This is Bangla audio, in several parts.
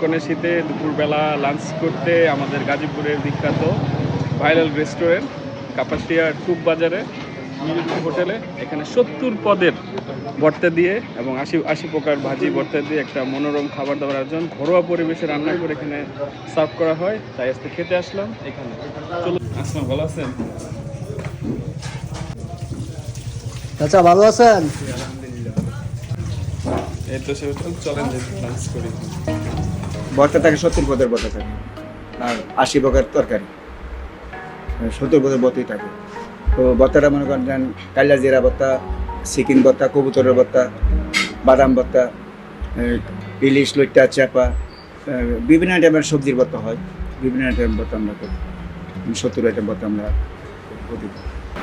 কোনে শীতে দুপুরবেলা লাঞ্চ করতে আমাদের গাজীপুরের বিখ্যাত ভাইরাল রেস্টুরেন্ট কাপাসিয়া টুপ বাজারে হোটেলে এখানে সত্তর পদের ভর্তা দিয়ে এবং আশি আশি প্রকার ভাজি ভর্তা দিয়ে একটা মনোরম খাবার দাবার আয়োজন ঘরোয়া পরিবেশে রান্না করে এখানে সার্ভ করা হয়। তাই আজকে খেতে আসলাম এখানে। চলুন আসলাম ভালো আছেন? চাচা ভালো আছেন? এই তো সে চলেন ভর্তা থাকে, সত্তর পদের ভর্তা থাকে। আর আশি প্রকার তরকারি। সত্তর পদের ভর্তাই থাকে। তো ভর্তাটা মনে করেন কালিয়া জিরা ভর্তা চিকেন ভর্তা কবুতরের ভর্তা বাদাম ভর্তা ইলিশ লইটা চাপা বিভিন্ন আইটেমের সবজির ভর্তা হয়। বিভিন্ন আইটেম ভর্তা আমরা করি। সত্তর আইটেম ভর্তা আমরা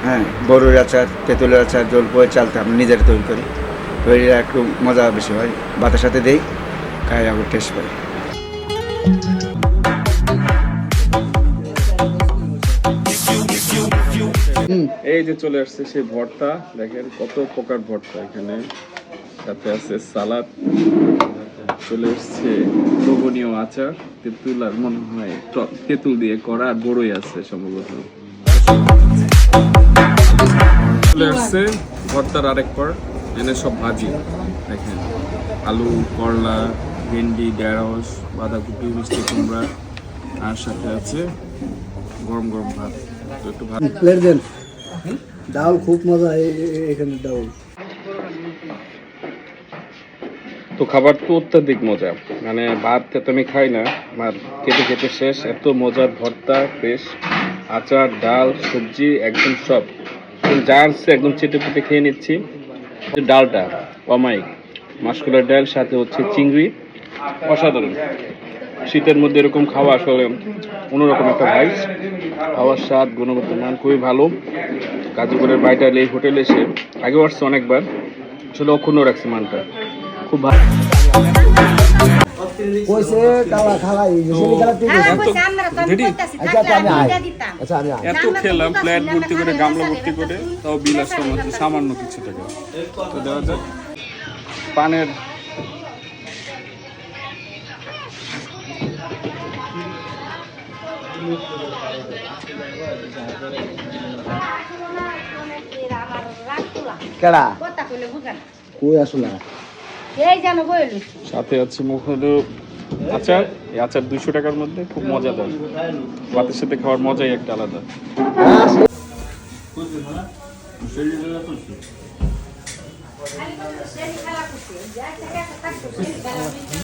হ্যাঁ বড়ুর আচার, তেঁতুলের আচার জল জলপয়ের চালটা আমরা নিজেরা তৈরি করি। এটা একটু মজা বেশি হয় ভাতের সাথে দেই, খাই আবার টেস্ট পাই। এই যে চলে আসছে সেই ভর্তা, দেখেন কত প্রকার ভর্তা এখানে। সাথে আছে সালাদ, চলে এসছে লোভনীয় আচার, তেঁতুল আর মনে হয় তেঁতুল দিয়ে করা আর বড়ই আছে সম্ভবত। চলে আসছে ভর্তার আরেক পর এনে সব ভাজি। দেখেন আলু করলা ভেন্ডি ঢেঁড়স বাঁধাকপি মিষ্টি কুমড়া আর সাথে আছে গরম গরম ভাত। তো একটু ভাত। প্লেট দেন। ডাউল খুব মজা এখানে ডাউল তো খাবার তো অত্যাধিক মজা। মানে ভাত তো আমি খাই না আমার খেতে খেতে শেষ। এত মজার ভর্তা ফ্রেশ আচার ডাল সবজি একদম সব। একদম যা আসছে একদম চেটে পুটে খেয়ে নিচ্ছি। ডালটা কমাই মাসকুলার ডাল, সাথে হচ্ছে চিংড়ি। অসাধারণ। শীতের মধ্যে এরকম খাওয়া আসলে অন্যরকম একটা ভাইস খাওয়ার স্বাদ, গুণগত মান খুবই ভালো। গাজীপুরের বাইটা এই হোটেলে এসে আগেও আসছে অনেকবার। আসলে অক্ষুণ্ণ রাখছে মানটা। খুব ভালো। কইছে কালা খালাই বেশি কালা তুই হ্যাঁ, আচ্ছা, আমি। আচ্ছা আমি আয়। এত খেলাম প্লেট ভর্তি করে গামলা ভর্তি করে তাও বিল কাছে সামান্য কিছু টাকা। তো দেওয়া যাক। পানের কেডা? কথা কইলে না। কই আসলা? এই জানো বইলু সাথে আছে মুখ। হলো আচার এই আচার দুইশো টাকার মধ্যে খুব মজাদার। ভাতের সাথে খাওয়ার মজাই একটা আলাদা।